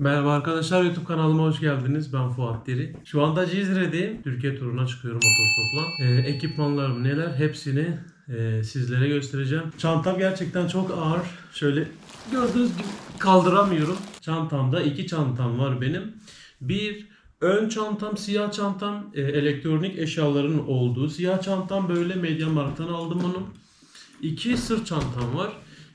Merhaba arkadaşlar YouTube kanalıma hoş geldiniz. Ben Fuat Deri. Şu anda Cizre'deyim. Türkiye turuna çıkıyorum otostopla. Ee, ekipmanlarım neler hepsini e, sizlere göstereceğim. Çantam gerçekten çok ağır. Şöyle gördüğünüz gibi kaldıramıyorum. Çantamda iki çantam var benim. Bir ön çantam, siyah çantam, e, elektronik eşyaların olduğu. Siyah çantam böyle Mediamarkt'tan aldım bunu. İki sırt çantam var.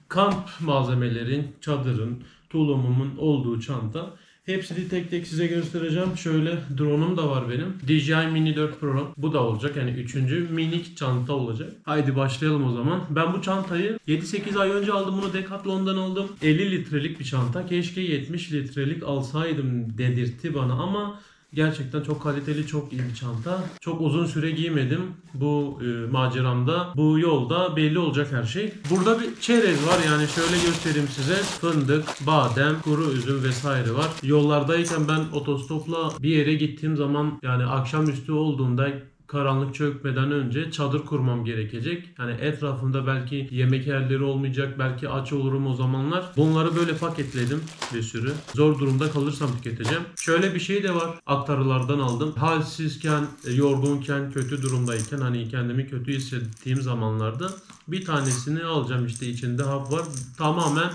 Kamp malzemelerin, çadırın, tulumumun olduğu çanta. Hepsini tek tek size göstereceğim. Şöyle drone'um da var benim. DJI Mini 4 Pro. Bu da olacak. Yani üçüncü minik çanta olacak. Haydi başlayalım o zaman. Ben bu çantayı 7-8 ay önce aldım. Bunu Decathlon'dan aldım. 50 litrelik bir çanta. Keşke 70 litrelik alsaydım dedirtti bana ama Gerçekten çok kaliteli, çok iyi bir çanta. Çok uzun süre giymedim bu e, maceramda. Bu yolda belli olacak her şey. Burada bir çerez var yani şöyle göstereyim size. Fındık, badem, kuru üzüm vesaire var. Yollardayken ben otostopla bir yere gittiğim zaman yani akşamüstü olduğunda karanlık çökmeden önce çadır kurmam gerekecek. Yani etrafımda belki yemek yerleri olmayacak, belki aç olurum o zamanlar. Bunları böyle paketledim bir sürü. Zor durumda kalırsam tüketeceğim. Şöyle bir şey de var. Aktarılardan aldım. Halsizken, e, yorgunken, kötü durumdayken hani kendimi kötü hissettiğim zamanlarda bir tanesini alacağım işte içinde hap var. Tamamen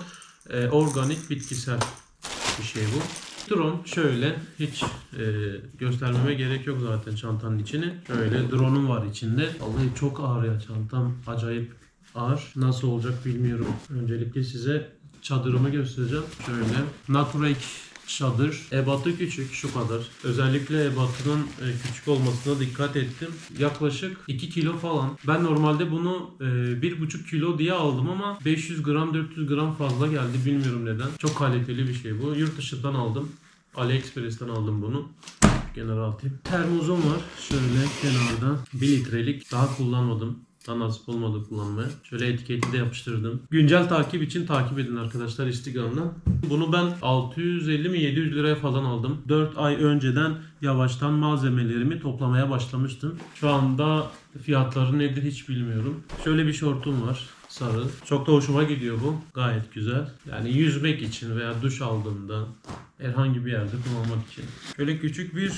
e, organik bitkisel bir şey bu. Drone şöyle hiç e, göstermeme gerek yok zaten çantanın içini. Şöyle drone'um var içinde. Vallahi çok ağır ya çantam. Acayip ağır. Nasıl olacak bilmiyorum. Öncelikle size çadırımı göstereceğim. Şöyle Naturek çadır. Ebatı küçük şu kadar. Özellikle ebatının e, küçük olmasına dikkat ettim. Yaklaşık 2 kilo falan. Ben normalde bunu e, 1,5 kilo diye aldım ama 500 gram 400 gram fazla geldi. Bilmiyorum neden. Çok kaliteli bir şey bu. Yurt dışından aldım. AliExpress'ten aldım bunu. Kenara atayım. Termozum var. Şöyle kenarda 1 litrelik. Daha kullanmadım. Daha nasip olmadı kullanmaya. Şöyle etiketi de yapıştırdım. Güncel takip için takip edin arkadaşlar Instagram'dan. Bunu ben 650 mi 700 liraya falan aldım. 4 ay önceden yavaştan malzemelerimi toplamaya başlamıştım. Şu anda fiyatları nedir hiç bilmiyorum. Şöyle bir şortum var sarı. Çok da hoşuma gidiyor bu. Gayet güzel. Yani yüzmek için veya duş aldığımda herhangi bir yerde kullanmak için. Şöyle küçük bir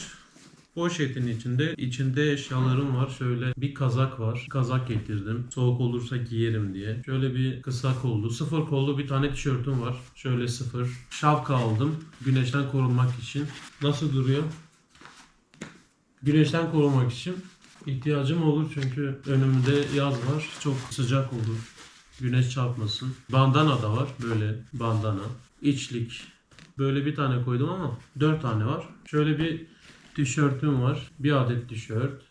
Poşetin içinde içinde eşyalarım var. Şöyle bir kazak var. Kazak getirdim. Soğuk olursa giyerim diye. Şöyle bir kısa kollu, sıfır kollu bir tane tişörtüm var. Şöyle sıfır. Şapka aldım. Güneşten korunmak için. Nasıl duruyor? Güneşten korunmak için ihtiyacım olur çünkü önümde yaz var. Çok sıcak olur. Güneş çarpmasın. Bandana da var. Böyle bandana. İçlik. Böyle bir tane koydum ama dört tane var. Şöyle bir tişörtüm var. Bir adet tişört.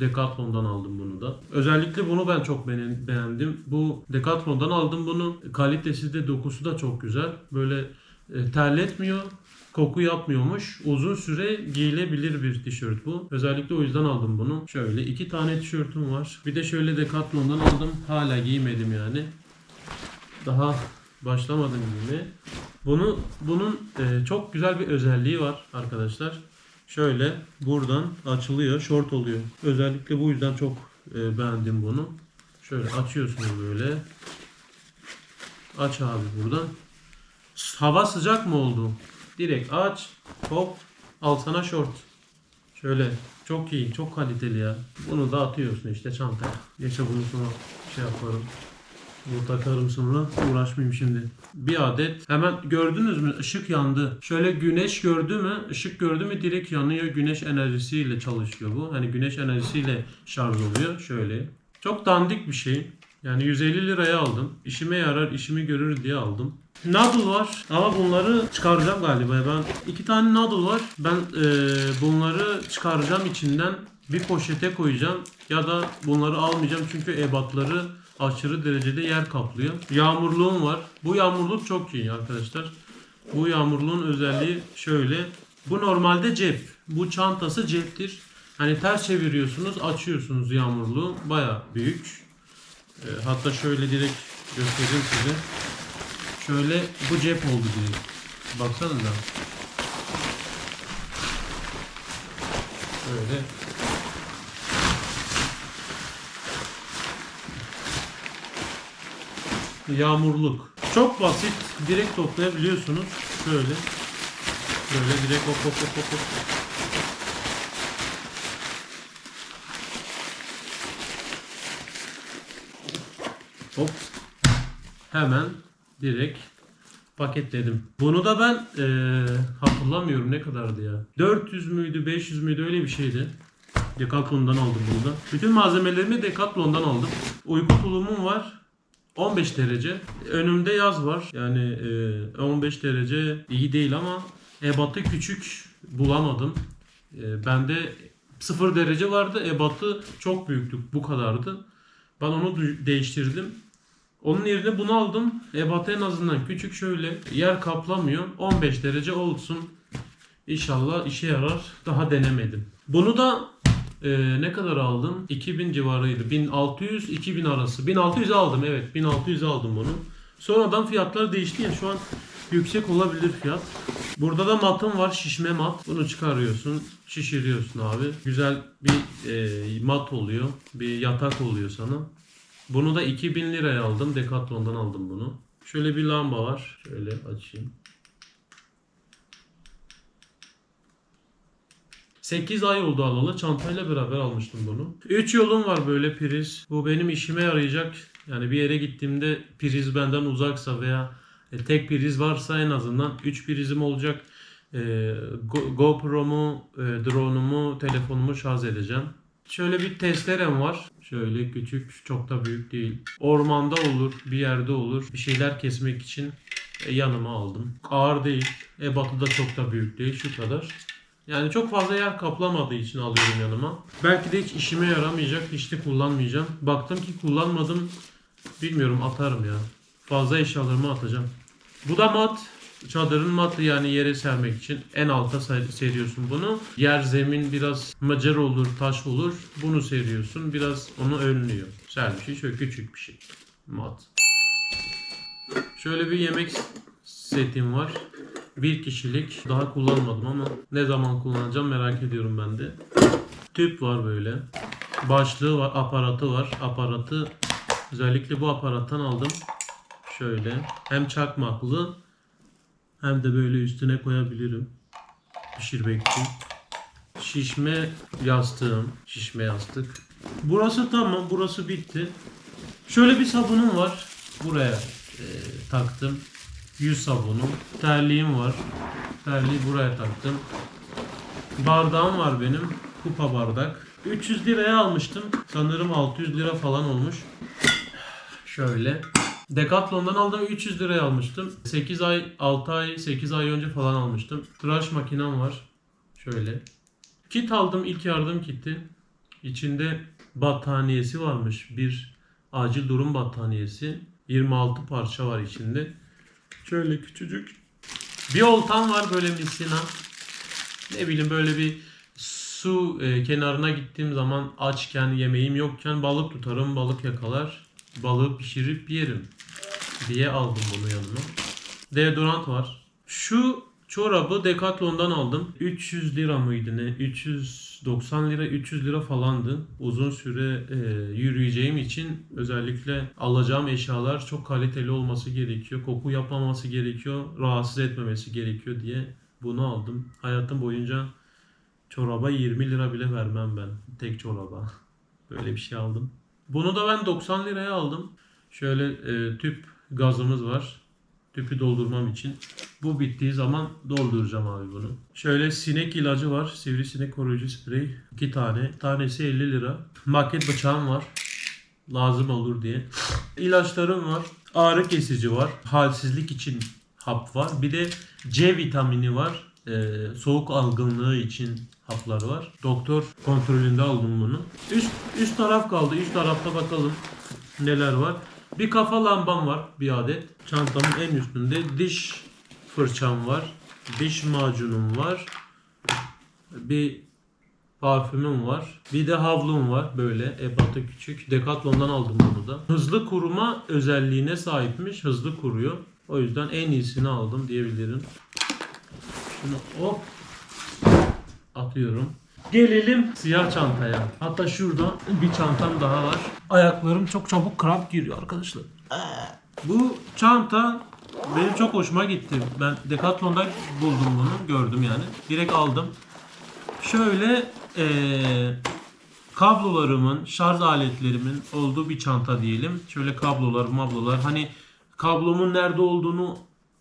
Decathlon'dan aldım bunu da. Özellikle bunu ben çok beğen- beğendim. Bu Decathlon'dan aldım bunu. Kalitesi de dokusu da çok güzel. Böyle e, terletmiyor. Koku yapmıyormuş. Uzun süre giyilebilir bir tişört bu. Özellikle o yüzden aldım bunu. Şöyle iki tane tişörtüm var. Bir de şöyle Decathlon'dan aldım. Hala giymedim yani. Daha başlamadım giymeye. Bunu bunun e, çok güzel bir özelliği var arkadaşlar. Şöyle buradan açılıyor, short oluyor. Özellikle bu yüzden çok e, beğendim bunu. Şöyle açıyorsunuz böyle. Aç abi buradan. Hava sıcak mı oldu? Direkt aç, hop, al sana short. Şöyle çok iyi, çok kaliteli ya. Bunu da atıyorsun işte çantaya. Geçe bunu sonra şey yaparım. Bunu takarım sonra uğraşmayayım şimdi. Bir adet hemen gördünüz mü ışık yandı. Şöyle güneş gördü mü ışık gördü mü direkt yanıyor. Güneş enerjisiyle çalışıyor bu. Hani güneş enerjisiyle şarj oluyor. Şöyle. Çok dandik bir şey. Yani 150 liraya aldım. İşime yarar, işimi görür diye aldım. Noodle var ama bunları çıkaracağım galiba. Ben iki tane noodle var. Ben eee, bunları çıkaracağım içinden bir poşete koyacağım ya da bunları almayacağım çünkü ebatları aşırı derecede yer kaplıyor. Yağmurluğum var. Bu yağmurluk çok iyi arkadaşlar. Bu yağmurluğun özelliği şöyle. Bu normalde cep. Bu çantası ceptir. Hani ters çeviriyorsunuz, açıyorsunuz yağmurluğu. Baya büyük. Ee, hatta şöyle direkt göstereyim size. Şöyle bu cep oldu direkt. Baksanıza. Şöyle Yağmurluk. Çok basit. Direkt toplayabiliyorsunuz. Şöyle. Böyle direkt hop hop hop hop hop. Hemen direkt paketledim. Bunu da ben eee, hatırlamıyorum ne kadardı ya. 400 müydü 500 müydü öyle bir şeydi. Decathlon'dan aldım bunu da. Bütün malzemelerimi Decathlon'dan aldım. Uyku tulumum var. 15 derece. Önümde yaz var. Yani e, 15 derece iyi değil ama ebatı küçük bulamadım. E, bende 0 derece vardı. Ebatı çok büyüktü. Bu kadardı. Ben onu değiştirdim. Onun yerine bunu aldım. Ebatı en azından küçük şöyle. Yer kaplamıyor. 15 derece olsun. İnşallah işe yarar. Daha denemedim. Bunu da e, ne kadar aldım? 2000 civarıydı. 1600-2000 arası. 1600 aldım evet. 1600 aldım bunu. Sonradan fiyatlar değişti ya şu an yüksek olabilir fiyat. Burada da matım var şişme mat. Bunu çıkarıyorsun, şişiriyorsun abi. Güzel bir e, mat oluyor. Bir yatak oluyor sana. Bunu da 2000 liraya aldım. Decathlon'dan aldım bunu. Şöyle bir lamba var. Şöyle açayım. 8 ay oldu alalı. Çantayla beraber almıştım bunu. 3 yolum var böyle priz. Bu benim işime yarayacak. Yani bir yere gittiğimde priz benden uzaksa veya e, tek priz varsa en azından 3 prizim olacak. E, Go- GoPro'mu, e, drone'umu, telefonumu şarj edeceğim. Şöyle bir testerem var. Şöyle küçük, çok da büyük değil. Ormanda olur, bir yerde olur. Bir şeyler kesmek için e, yanıma aldım. Ağır değil. Ebatı da çok da büyük değil. Şu kadar. Yani çok fazla yer kaplamadığı için alıyorum yanıma. Belki de hiç işime yaramayacak, hiç de kullanmayacağım. Baktım ki kullanmadım. Bilmiyorum atarım ya. Fazla eşyalarımı atacağım. Bu da mat. Çadırın matı yani yere sermek için en alta ser- seriyorsun bunu. Yer zemin biraz macar olur, taş olur. Bunu seriyorsun. Biraz onu önlüyor. Sermişi şöyle küçük bir şey. Mat. Şöyle bir yemek setim var. Bir kişilik. Daha kullanmadım ama ne zaman kullanacağım merak ediyorum ben de. Tüp var böyle. Başlığı var, aparatı var. Aparatı özellikle bu aparattan aldım. Şöyle. Hem çakmaklı hem de böyle üstüne koyabilirim. Pişirmek için. Şişme yastığım. Şişme yastık. Burası tamam. Burası bitti. Şöyle bir sabunum var. Buraya e, taktım. Yüz sabunu. Terliğim var. Terliği buraya taktım. Bardağım var benim. Kupa bardak. 300 liraya almıştım. Sanırım 600 lira falan olmuş. Şöyle. Decathlon'dan aldım 300 liraya almıştım. 8 ay, 6 ay, 8 ay önce falan almıştım. Tıraş makinem var. Şöyle. Kit aldım ilk yardım kiti. İçinde battaniyesi varmış. Bir acil durum battaniyesi. 26 parça var içinde. Şöyle küçücük. Bir oltam var böyle misina. Ne bileyim böyle bir su e, kenarına gittiğim zaman açken yemeğim yokken balık tutarım balık yakalar balığı pişirip yerim diye aldım bunu yanıma. Deodorant var. Şu çorabı Decathlon'dan aldım. 300 lira mıydı ne? 390 lira 300 lira falandı. Uzun süre e, yürüyeceğim için özellikle alacağım eşyalar çok kaliteli olması gerekiyor. Koku yapmaması gerekiyor. Rahatsız etmemesi gerekiyor diye bunu aldım. Hayatım boyunca çoraba 20 lira bile vermem ben. Tek çoraba. Böyle bir şey aldım. Bunu da ben 90 liraya aldım. Şöyle e, tüp gazımız var. Tüpü doldurmam için. Bu bittiği zaman dolduracağım abi bunu. Şöyle sinek ilacı var. Sivrisinek koruyucu sprey. 2 tane. Tanesi 50 lira. Maket bıçağım var. Lazım olur diye. İlaçlarım var. Ağrı kesici var. Halsizlik için hap var. Bir de C vitamini var. Ee, soğuk algınlığı için haplar var. Doktor kontrolünde aldım bunu. Üst, üst taraf kaldı. Üst tarafta bakalım neler var. Bir kafa lambam var bir adet. Çantamın en üstünde diş fırçam var. Diş macunum var. Bir parfümüm var. Bir de havlum var böyle ebatı küçük. Decathlon'dan aldım bunu da. Hızlı kuruma özelliğine sahipmiş. Hızlı kuruyor. O yüzden en iyisini aldım diyebilirim. Şunu hop atıyorum. Gelelim siyah çantaya. Hatta şurada bir çantam daha var. Ayaklarım çok çabuk kramp giriyor arkadaşlar. Bu çanta Benim çok hoşuma gitti. Ben Decathlon'da buldum bunu. Gördüm yani. Direkt aldım. Şöyle eee, kablolarımın, şarj aletlerimin olduğu bir çanta diyelim. Şöyle kablolar, mablolar. Hani kablomun nerede olduğunu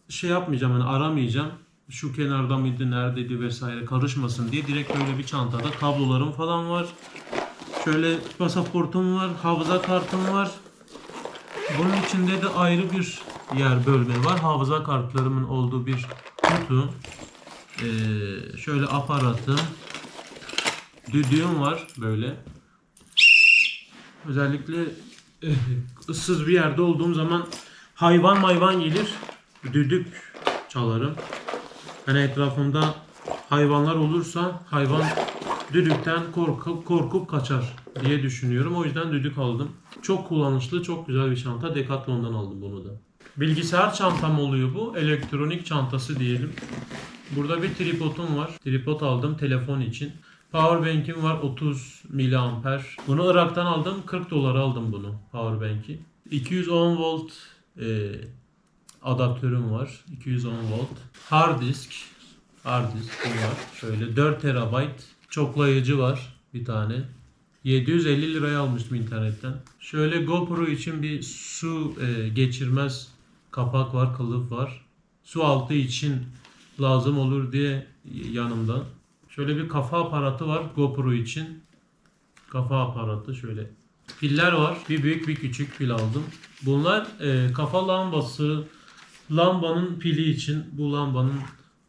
şey yapmayacağım. Hani aramayacağım. Şu kenarda mıydı, neredeydi vesaire karışmasın diye direkt böyle bir çantada kablolarım falan var. Şöyle pasaportum var, hafıza kartım var. Bunun içinde de ayrı bir yer bölme var. Hafıza kartlarımın olduğu bir kutu. Ee, şöyle aparatım. Düdüğüm var böyle. Özellikle eh, ıssız bir yerde olduğum zaman hayvan mayvan gelir. Düdük çalarım. Hani etrafımda hayvanlar olursa hayvan düdükten korkup, korkup kaçar diye düşünüyorum. O yüzden düdük aldım. Çok kullanışlı, çok güzel bir çanta. Decathlon'dan aldım bunu da. Bilgisayar çantam oluyor bu. Elektronik çantası diyelim. Burada bir tripodum var. Tripod aldım telefon için. Powerbank'im var 30 miliamper. Bunu Irak'tan aldım. 40 dolara aldım bunu powerbank'i. 210 volt e, adaptörüm var. 210 volt. Hard disk. Hard disk bu var. Şöyle 4 terabayt çoklayıcı var bir tane. 750 liraya almıştım internetten. Şöyle GoPro için bir su e, geçirmez kapak var, kılıf var. Su altı için lazım olur diye yanımda. Şöyle bir kafa aparatı var GoPro için. Kafa aparatı şöyle. Piller var. Bir büyük bir küçük pil aldım. Bunlar e, kafa lambası, lambanın pili için bu lambanın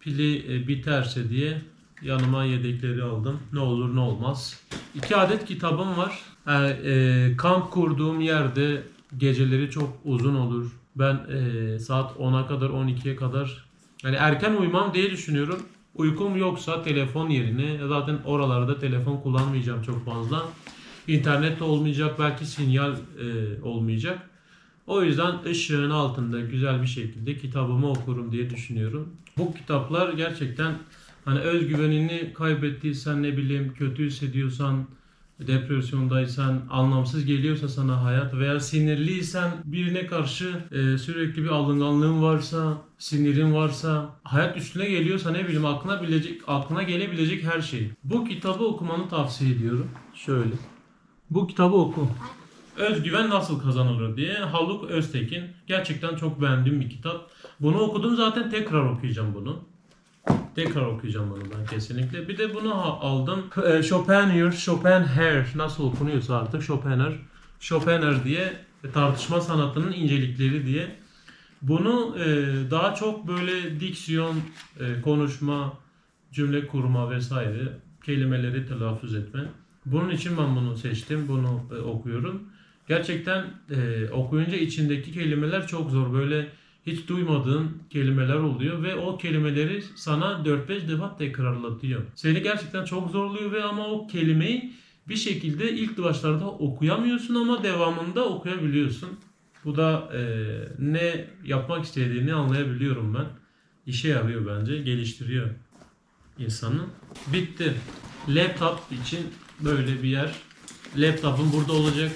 pili e, biterse diye yanıma yedekleri aldım. Ne olur ne olmaz. İki adet kitabım var. E, e, kamp kurduğum yerde geceleri çok uzun olur. Ben e, saat 10'a kadar 12'ye kadar yani erken uyumam diye düşünüyorum. Uykum yoksa telefon yerine zaten oralarda telefon kullanmayacağım çok fazla. İnternet olmayacak belki sinyal e, olmayacak. O yüzden ışığın altında güzel bir şekilde kitabımı okurum diye düşünüyorum. Bu kitaplar gerçekten hani özgüvenini kaybettiysen ne bileyim kötü hissediyorsan depresyondaysan, anlamsız geliyorsa sana hayat veya sinirliysen birine karşı e, sürekli bir alınganlığın varsa, sinirin varsa, hayat üstüne geliyorsa ne bileyim aklına bilecek, aklına gelebilecek her şey. Bu kitabı okumanı tavsiye ediyorum. Şöyle. Bu kitabı oku. Özgüven nasıl kazanılır diye Haluk Öztekin. Gerçekten çok beğendiğim bir kitap. Bunu okudum zaten tekrar okuyacağım bunu. Tekrar okuyacağım bunu ben kesinlikle. Bir de bunu aldım. E, Schopenhauer, Schopenhauer nasıl okunuyorsa artık Schopenhauer. Schopenhauer diye tartışma sanatının incelikleri diye. Bunu e, daha çok böyle diksiyon, e, konuşma, cümle kurma vesaire kelimeleri telaffuz etme. Bunun için ben bunu seçtim. Bunu e, okuyorum. Gerçekten e, okuyunca içindeki kelimeler çok zor. Böyle hiç duymadığın kelimeler oluyor ve o kelimeleri sana 4-5 defa tekrarlatıyor. Seni gerçekten çok zorluyor ve ama o kelimeyi bir şekilde ilk başlarda okuyamıyorsun ama devamında okuyabiliyorsun. Bu da e, ne yapmak istediğini anlayabiliyorum ben. İşe yarıyor bence, geliştiriyor insanı. Bitti. Laptop için böyle bir yer. Laptop'un burada olacak.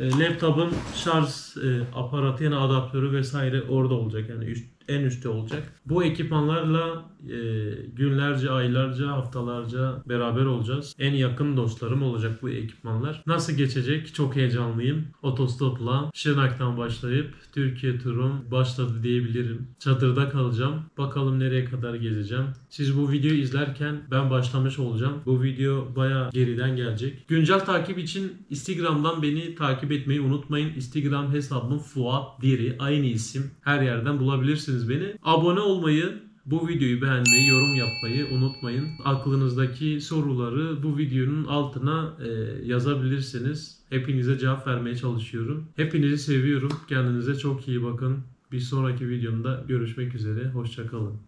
E, laptop'un şarj e, aparatı yani adaptörü vesaire orada olacak. Yani en üstte olacak. Bu ekipmanlarla e, günlerce, aylarca, haftalarca beraber olacağız. En yakın dostlarım olacak bu ekipmanlar. Nasıl geçecek? Çok heyecanlıyım. Otostopla Şırnak'tan başlayıp Türkiye turum başladı diyebilirim. Çadırda kalacağım. Bakalım nereye kadar gezeceğim. Siz bu videoyu izlerken ben başlamış olacağım. Bu video baya geriden gelecek. Güncel takip için Instagram'dan beni takip etmeyi unutmayın. Instagram hesabım Fuat Diri. Aynı isim. Her yerden bulabilirsiniz beni. Abone olmayı, bu videoyu beğenmeyi, yorum yapmayı unutmayın. Aklınızdaki soruları bu videonun altına e, yazabilirsiniz. Hepinize cevap vermeye çalışıyorum. Hepinizi seviyorum. Kendinize çok iyi bakın. Bir sonraki videomda görüşmek üzere. Hoşçakalın.